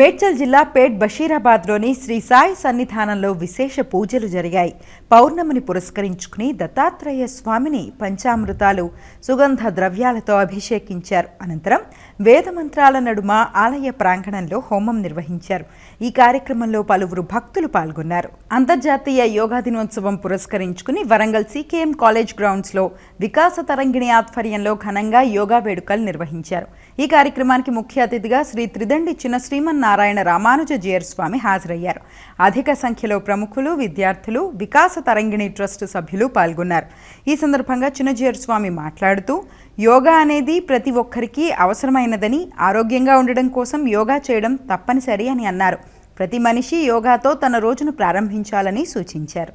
మేడ్చల్ జిల్లా పేట్ బషీరాబాద్లోని శ్రీ సాయి సన్నిధానంలో విశేష పూజలు జరిగాయి. పౌర్ణమిని పురస్కరించుకుని దత్తాత్రేయ స్వామిని పంచామృతాలు సుగంధ ద్రవ్యాలతో అభిషేకించారు. అనంతరం వేదమంత్రాల నడుమ ఆలయ ప్రాంగణంలో హోమం నిర్వహించారు. ఈ కార్యక్రమంలో పలువురు భక్తులు పాల్గొన్నారు. అంతర్జాతీయ యోగా దినోత్సవం పురస్కరించుకుని వరంగల్ సీకేఎం కాలేజ్ గ్రౌండ్స్లో వికాస తరంగిణి ఆధ్వర్యంలో ఘనంగా యోగా వేడుకలు నిర్వహించారు. ఈ కార్యక్రమానికి ముఖ్య అతిథిగా శ్రీ త్రిదండి చిన్న నారాయణ రామానుజ జీయర్ స్వామి హాజరయ్యారు. అధిక సంఖ్యలో ప్రముఖులు విద్యార్థులు వికాస తరంగిణి ట్రస్ట్ సభ్యులు పాల్గొన్నారు. ఈ సందర్భంగా చిన్నజీయర్ స్వామి మాట్లాడుతూ యోగా అనేది ప్రతి ఒక్కరికి అవసరమైనదని ఆరోగ్యంగా ఉండడం కోసం యోగా చేయడం తప్పనిసరి అని అన్నారు. ప్రతి మనిషి యోగాతో తన రోజును ప్రారంభించాలని సూచించారు.